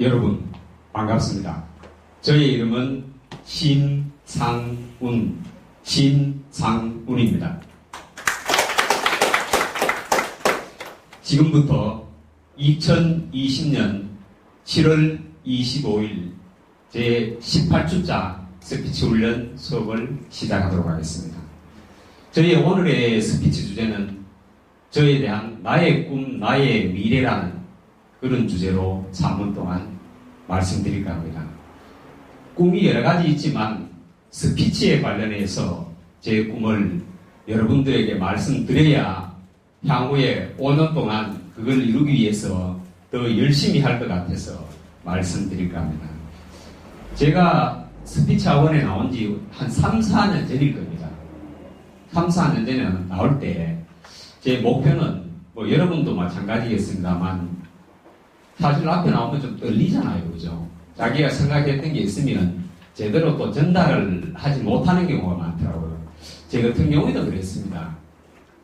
여러분 반갑습니다. 저의 이름은 신상운 신상운입니다. 지금부터 2020년 7월 25일 제 18주차 스피치 훈련 수업을 시작하도록 하겠습니다. 저희 오늘의 스피치 주제는 저에 대한 나의 꿈, 나의 미래라는 그런 주제로 3분 동안 말씀드릴까 합니다. 꿈이 여러 가지 있지만 스피치에 관련해서 제 꿈을 여러분들에게 말씀드려야 향후에 5년 동안 그걸 이루기 위해서 더 열심히 할 것 같아서 말씀드릴까 합니다. 제가 스피치 학원에 나온 지 한 3, 4년 전일 겁니다. 3, 4년 전에 나올 때 제 목표는 뭐 여러분도 마찬가지겠습니다만 사실 앞에 나오면 좀 떨리잖아요. 그죠? 자기가 생각했던 게 있으면 제대로 또 전달을 하지 못하는 경우가 많더라고요. 제 같은 경우에도 그랬습니다.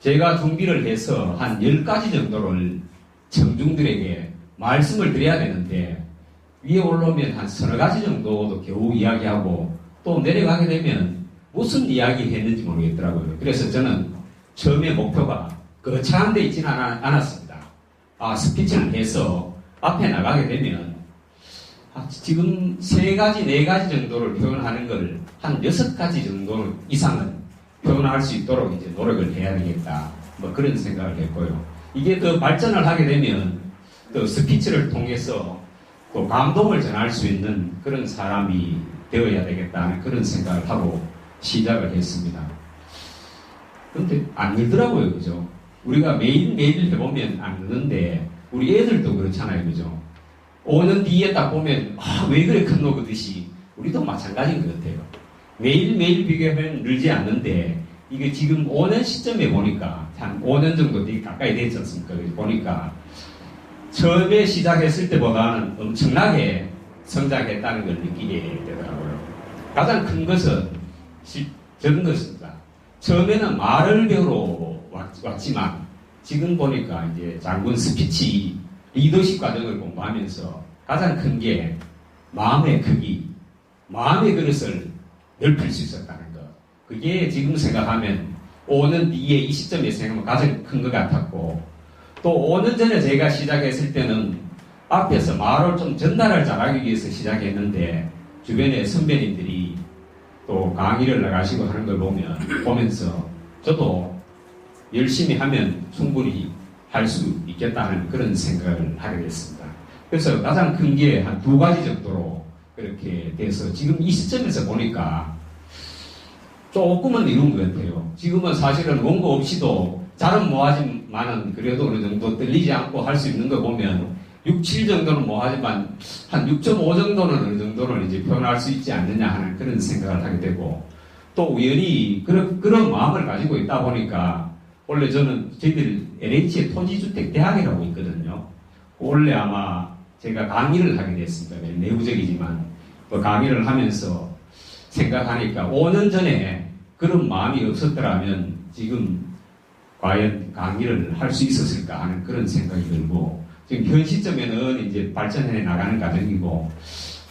제가 준비를 해서 한 10가지 정도를 청중들에게 말씀을 드려야 되는데 위에 올라오면 한 서너 가지 정도도 겨우 이야기하고 또 내려가게 되면 무슨 이야기 했는지 모르겠더라고요. 그래서 저는 처음에 목표가 거창한 데 있지는 않- 않았습니다. 아, 스피치를 해서 앞에 나가게 되면 아, 지금 세 가지, 네 가지 정도를 표현하는 걸한 여섯 가지 정도 이상은 표현할 수 있도록 이제 노력을 해야 되겠다. 뭐 그런 생각을 했고요. 이게 더 발전을 하게 되면 또 스피치를 통해서 또 감동을 전할 수 있는 그런 사람이 되어야 되겠다는 그런 생각을 하고 시작을 했습니다. 근데 안 늘더라고요, 그죠? 우리가 매일매일 해보면 안 느는데, 우리 애들도 그렇잖아요, 그죠? 5년 뒤에 딱 보면, 아, 왜 그래 큰 노 그듯이, 우리도 마찬가지인 것 같아요. 매일매일 비교하면 늘지 않는데, 이게 지금 5년 시점에 보니까, 한 5년 정도 되게 가까이 되지 않습니까? 보니까, 처음에 시작했을 때보다는 엄청나게 성장했다는 걸 느끼게 되더라고요. 가장 큰 것은 시- 저런 것입니다. 처음에는 말을 배우러 왔, 지만 지금 보니까 이제 장군 스피치 리더십 과정을 공부하면서 가장 큰 게 마음의 크기, 마음의 그릇을 넓힐 수 있었다는 것. 그게 지금 생각하면 5년 뒤에 이 시점에 생각하면 가장 큰 것 같았고 또 5년 전에 제가 시작했을 때는 앞에서 말을 좀 전달을 잘하기 위해서 시작했는데 주변에 선배님들이 또 강의를 나가시고 하는 걸 보면 보면서 저도 열심히 하면 충분히 할 수 있겠다는 그런 생각을 하게 됐습니다. 그래서 가장 큰 게 한 두 가지 정도로 그렇게 돼서 지금 이 시점에서 보니까 조금은 이룬 것 같아요. 지금은 사실은 원고 없이도 잘은 못하지만은 그래도 어느 정도 떨리지 않고 할 수 있는 거 보면 6, 7 정도는 못하지만 한 6.5 정도는 어느 정도는 이제 표현할 수 있지 않느냐 하는 그런 생각을 하게 되고 또 우연히 그런, 그런 마음을 가지고 있다 보니까 원래 저는 저희들 LH의 토지주택 대학이라고 있거든요. 원래 아마 제가 강의를 하게 됐습니다. 내부적이지만 뭐 강의를 하면서 생각하니까 5년 전에 그런 마음이 없었더라면 지금 과연 강의를 할 수 있었을까 하는 그런 생각이 들고 지금 현 시점에는 이제 발전해 나가는 과정이고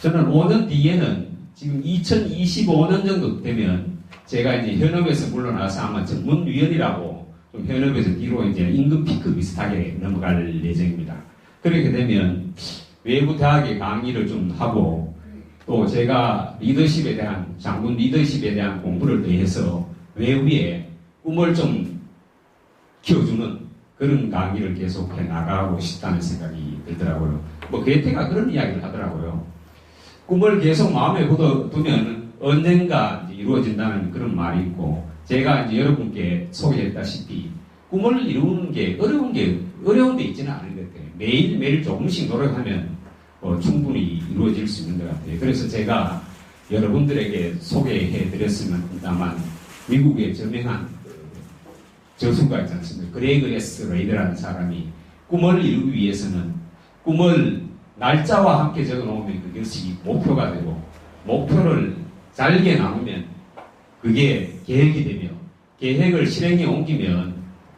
저는 5년 뒤에는 지금 2025년 정도 되면 제가 이제 현업에서 물러나서 아마 전문위원이라고 좀 현업에서 뒤로 이제 임금 피크 비슷하게 넘어갈 예정입니다. 그렇게 되면 외부 대학에 강의를 좀 하고 또 제가 리더십에 대한 장군 리더십에 대한 공부를 더 해서 외부에 꿈을 좀 키워주는 그런 강의를 계속해 나가고 싶다는 생각이 들더라고요. 뭐 괴테가 그런 이야기를 하더라고요. 꿈을 계속 마음에 묻어두면 언젠가 이루어진다는 그런 말이 있고 제가 이제 여러분께 소개했다시피 꿈을 이루는 게 어려운 게 어려운 데 있지는 않은 것 같아요. 매일 매일 조금씩 노력하면 어, 충분히 이루어질 수 있는 것 같아요. 그래서 제가 여러분들에게 소개해 드렸습니다만 미국의 저명한 저수가 있지 않습니까? 그레이그 에스 레이드라는 사람이 꿈을 이루기 위해서는 꿈을 날짜와 함께 적어 놓으면 그것이 목표가 되고 목표를 잘게 나누면 그게 계획이 되며 계획을 실행에 옮기면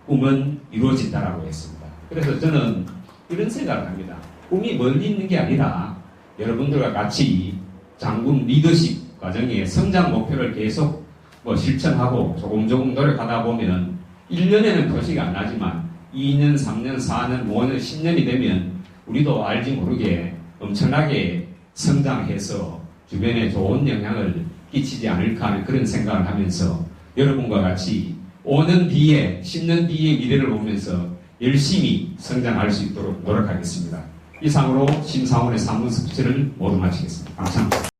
꿈은 이루어진다라고 했습니다. 그래서 저는 이런 생각을 합니다. 꿈이 멀리 있는 게 아니라 여러분들과 같이 장군 리더십 과정의 성장 목표를 계속 뭐 실천하고 조금 조금 노력하다 보면 1년에는 표시가 안 나지만 2년, 3년, 4년, 5년, 10년이 되면 우리도 알지 모르게 엄청나게 성장해서 주변에 좋은 영향을 끼치지 않을까 하는 그런 생각을 하면서 여러분과 같이 5년 뒤에, 10년 뒤의 미래를 보면서 열심히 성장할 수 있도록 노력하겠습니다. 이상으로 심사원의 3분 스피치를 모두 마치겠습니다. 감사합니다.